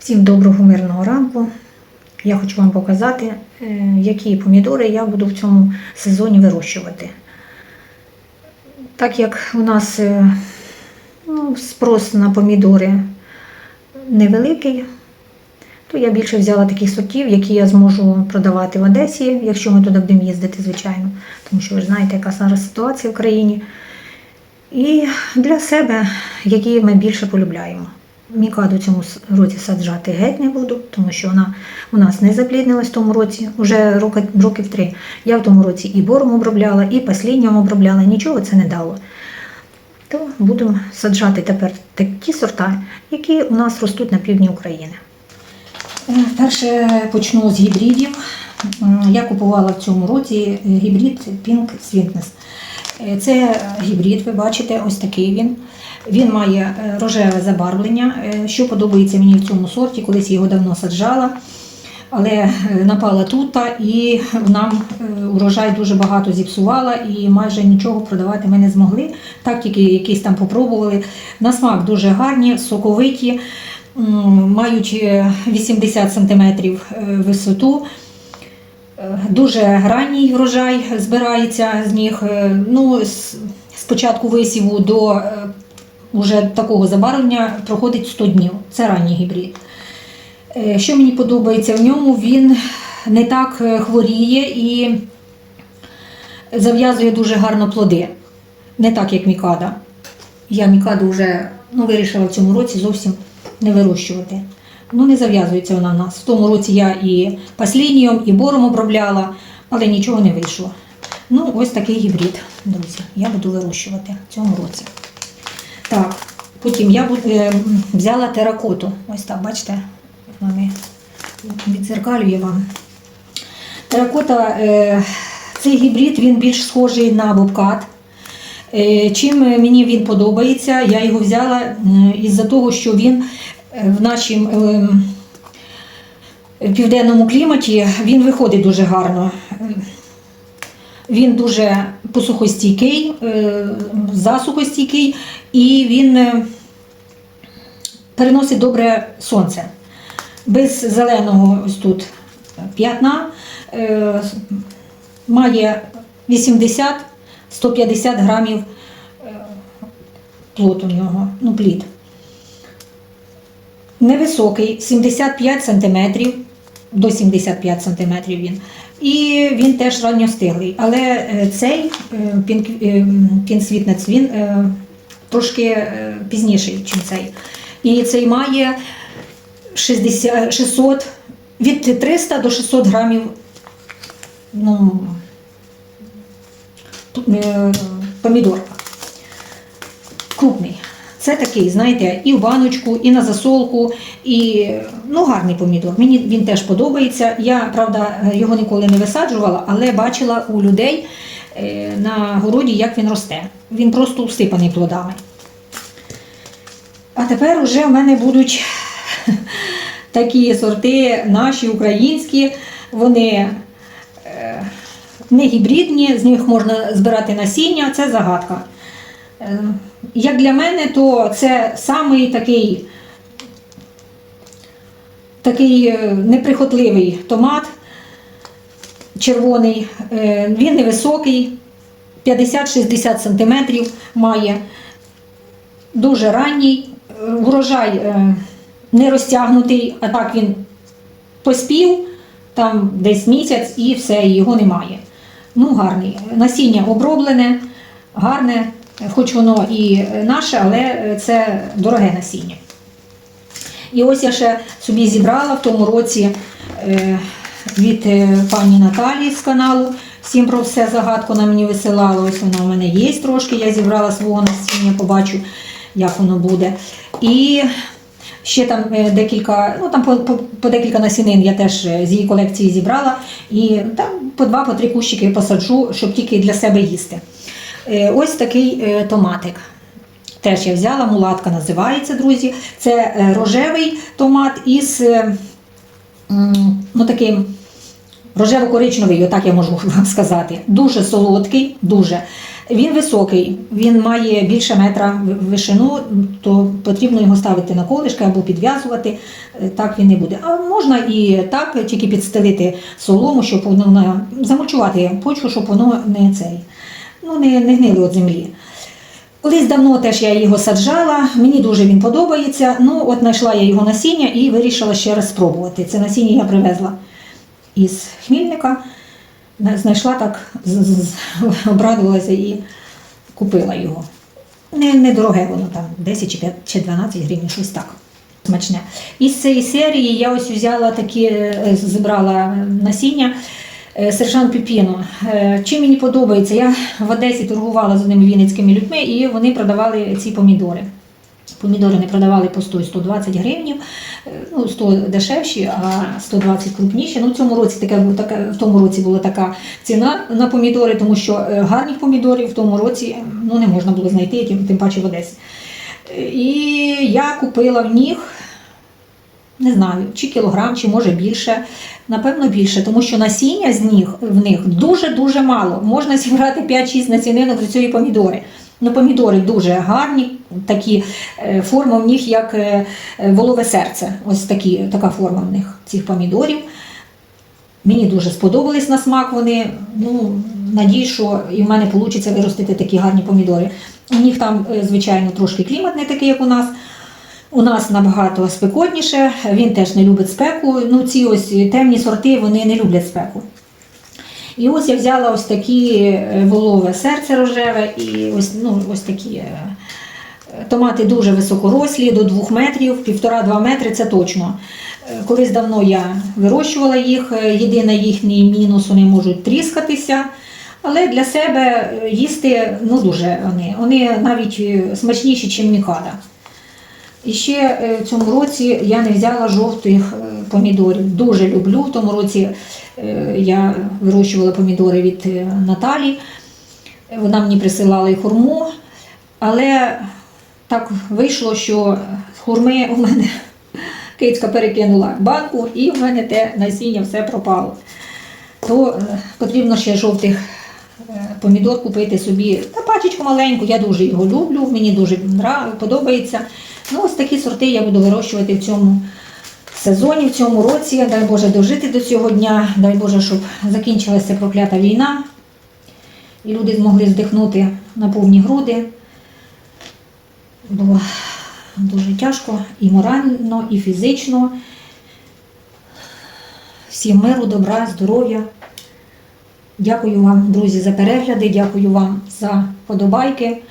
Всім доброго мирного ранку. Я хочу вам показати, е, які помідори я буду в цьому сезоні вирощувати. Так як у нас е, ну, спрос на помідори невеликий, то я більше взяла таких сортів, які я зможу продавати в Одесі, якщо ми туди будемо їздити, звичайно. Тому що ви ж знаєте, яка зараз ситуація в країні. І для себе, які ми більше полюбляємо. Мікаду цьому році саджати геть не буду, тому що вона у нас не запліднилась в тому році, вже роки, років три. Я в тому році і бором обробляла, і паслінням обробляла, нічого це не дало. То будемо саджати тепер такі сорта, які у нас ростуть на півдні України. Е, Перше почну з гібридів. Я купувала в цьому році е, гібрид Pink Sweetness. Е, Це гібрид, ви бачите, ось такий він. Він має е, рожеве забарвлення. Е, Що подобається мені в цьому сорті, колись я його давно саджала, але е, напала тута і нам урожай дуже багато зіпсувала і майже нічого продавати ми не змогли. Так тільки якісь там попробували. На смак дуже гарні, соковиті, мають е, 80 см висоту. Дуже ранній врожай збирається з них. Ну, з, висіву до уже такого забарвлення проходить 100 днів. Це ранній гібрид. Е, Що мені подобається в ньому, він не так е, хворіє і зав'язує дуже гарно плоди. Не так, як мікада. Я мікаду вже ну, вирішила в цьому році зовсім не вирощувати. Ну, не зав'язується вона в нас. В тому році я і паслінієм, і бором обробляла, але нічого не вийшло. Ну, ось такий гібрид, друзі, я буду вирощувати в цьому році. Так, потім я е, взяла теракоту. Ось так, бачите, мамі відзеркалює вам. Теракота, е, цей гібрид він більш схожий на бобкат. Е, Чим мені він подобається, я його взяла із-за того, що він в нашім ем, південному кліматі він виходить дуже гарно. Він дуже посухостійкий, е, засухостійкий і він е, переносить добре сонце. Без зеленого ось тут п'ятна е, має 80-150 грамів плод у нього, ну плід. Невисокий, 75 сантиметрів, до 75 сантиметрів він. І він теж ранньостиглий. Але е, цей е, пінк- е, пінсвітнець, він трошки пізніший, ніж цей. І цей має 60, 600, від 300 до 600 грамів ну, помідорка. Крупний. Це такий, знаєте, і в баночку, і на засолку, і ну, гарний помідор. Мені він теж подобається. Я, правда, його ніколи не висаджувала, але бачила у людей е, на городі, як він росте. Він просто усипаний плодами. А тепер уже в мене будуть такі сорти наші українські. Вони е, не гібридні, з них можна збирати насіння, це загадка. Як для мене, то це самий такий, такий е, неприхотливий томат червоний. Е, Він невисокий, 50-60 см має, дуже ранній. Врожай е, не розтягнутий, а так він поспів, там десь місяць і все, його немає. Ну, гарний. Насіння оброблене, гарне, хоч воно і наше, але це дороге насіння. І ось я ще собі зібрала в тому році е, від е, пані Наталії з каналу. Всім про все загадку вона мені висилала. Ось вона у мене є трошки. Я зібрала свого насіння, побачу, як воно буде. І ще там е, декілька, ну там по, по, по декілька насінин я теж е, з її колекції зібрала. І там по два, по кущики посаджу, щоб тільки для себе їсти. Е, Ось такий е, томатик. Теж я взяла, мулатка називається, друзі. Це е, рожевий томат із ну, таким рожево-коричневий, отак я можу вам сказати. Дуже солодкий, дуже. Він високий, він має більше метра вишину, то потрібно його ставити на колишки або підв'язувати. Так він не буде. А можна і так, тільки підстелити солому, щоб воно на замульчувати почву, щоб воно не цей, ну не, не гнило від землі. Колись давно теж я його саджала, мені дуже він подобається. Ну, от знайшла я його насіння і вирішила ще раз спробувати. Це насіння я привезла із Хмільника. Знайшла так, обрадувалася і купила його. Не, недороге воно там, 10 чи 5 чи 12 гривень, щось так. Смачне. Із цієї серії я ось взяла такі, е, зібрала насіння. Е, Сержант Піпіно. Е, Чим мені подобається? Я в Одесі торгувала з одними вінницькими людьми, і вони продавали ці помідори. Помідори не продавали по 100-120 гривнів, е, ну 100 дешевші, а 120 крупніші. Ну, в цьому році таке, така, в тому році була така ціна на помідори, тому що е, гарних помідорів в тому році ну, не можна було знайти, тим, тим паче в Одесі. І я купила в них, не знаю, чи кілограм, чи може більше. Напевно, більше, тому що насіння з них в них дуже-дуже мало. Можна зібрати 5-6 насінинок з цієї помідори. Ну, помідори дуже гарні, такі е, форма в них як е, волове серце. Ось такі, така форма в них цих помідорів. Мені дуже сподобались на смак вони. Ну, надію, що і в мене вийде виростити такі гарні помідори. У них там, е, звичайно, трошки клімат не такий, як у нас. У нас набагато спекотніше, він теж не любить спеку. Ну, ці ось темні сорти вони не люблять спеку. І ось я взяла ось такі е, волове серце рожеве і ось, ну, ось такі. е, Томати дуже високорослі, до 2 метрів, півтора-два метри це точно. Е, Колись давно я вирощувала їх. е, Єдиний їхній мінус вони можуть тріскатися. Але для себе е, їсти ну, дуже вони. Вони навіть е, смачніші, ніж мікада. І ще е, в цьому році я не взяла жовтих е, помідорів. Дуже люблю. В тому році е, я вирощувала помідори від Наталі. Вона мені присилала і хурму. Але так вийшло, що хурми у мене кицька перекинула банку, і в мене те насіння все пропало. То потрібно ще жовтих помідор купити собі. Та пачечку маленьку, я дуже його люблю, мені дуже подобається. Ну, ось такі сорти я буду вирощувати в цьому сезоні, в цьому році. Дай Боже дожити до цього дня, дай Боже, щоб закінчилася проклята війна, і люди змогли здихнути на повні груди. Було дуже тяжко і морально, і фізично. Всім миру, добра, здоров'я. Дякую вам, друзі, за перегляди, дякую вам за подобайки.